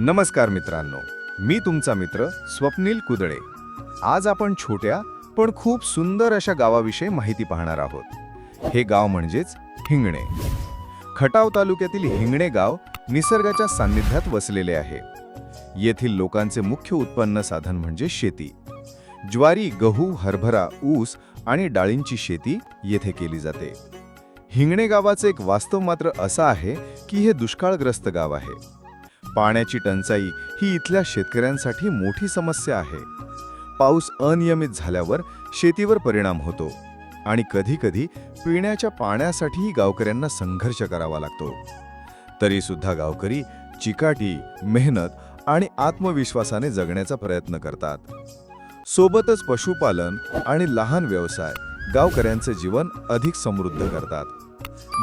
नमस्कार मित्रांनो मी तुमचा मित्र स्वप्नील कुदळे. आज आपण छोट्या पण खूप सुंदर अशा गावाविषयी माहिती पाहणार आहोत. हे गाव म्हणजेच हिंगणे. खटाव तालुक्यातील हिंगणे गाव निसर्गाच्या सान्निध्यात वसलेले आहे. येथील लोकांचे मुख्य उत्पन्न साधन म्हणजे शेती. ज्वारी गहू हरभरा ऊस आणि डाळींची शेती येथे केली जाते. हिंगणे गावाचं एक वास्तव मात्र असं आहे की हे दुष्काळग्रस्त गाव आहे. पाण्याची टंचाई ही इथल्या शेतकऱ्यांसाठी मोठी समस्या आहे. पाऊस अनियमित झाल्यावर शेतीवर परिणाम होतो आणि कधीकधी पिण्याच्या पाण्यासाठीही गावकऱ्यांना संघर्ष करावा लागतो. तरी सुद्धा गावकरी चिकाटी मेहनत आणि आत्मविश्वासाने जगण्याचा प्रयत्न करतात. सोबतच पशुपालन आणि लहान व्यवसाय गावकऱ्यांचे जीवन अधिक समृद्ध करतात.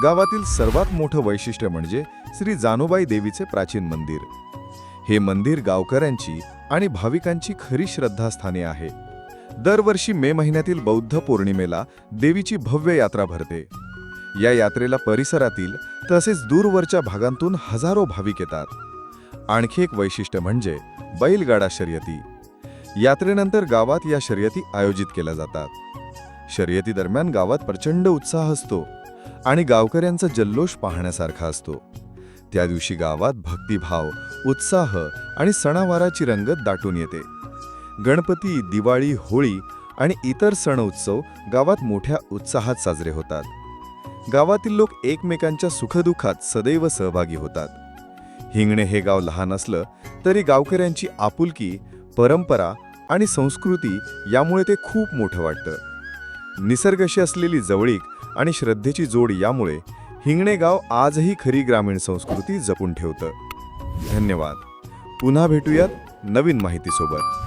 गावातील सर्वात मोठं वैशिष्ट्य म्हणजे श्री जानोबाई देवीचे प्राचीन मंदिर. हे मंदिर गावकऱ्यांची आणि भाविकांची खरी श्रद्धास्थाने आहे. दरवर्षी मे महिन्यातील बौद्ध पौर्णिमेला देवीची भव्य यात्रा भरते. या यात्रेला परिसरातील तसेच दूरवरच्या भागांतून हजारो भाविक येतात. आणखी एक वैशिष्ट्य म्हणजे बैलगाडा शर्यती. यात्रेनंतर गावात या शर्यती आयोजित केल्या जातात. शर्यतीदरम्यान गावात प्रचंड उत्साह असतो आणि गावकऱ्यांचा जल्लोष पाहण्यासारखा असतो. त्या दिवशी गावात भक्तिभाव उत्साह आणि सणावाराची रंगत दाटून येते. गणपती दिवाळी होळी आणि इतर सण उत्सव गावात मोठ्या उत्साहात साजरे होतात. गावातील लोक एकमेकांच्या सुखदुःखात सदैव सहभागी होतात. हिंगणे हे गाव लहान असलं तरी गावकऱ्यांची आपुलकी परंपरा आणि संस्कृती यामुळे ते खूप मोठं वाटतं. निसर्गशी असलेली जवळीक आणि श्रद्धेची जोड यामुळे हिंगणे गाव आजही खरी ग्रामीण संस्कृती जपून ठेवतं. धन्यवाद. पुन्हा भेटूयात नवीन माहितीसोबत.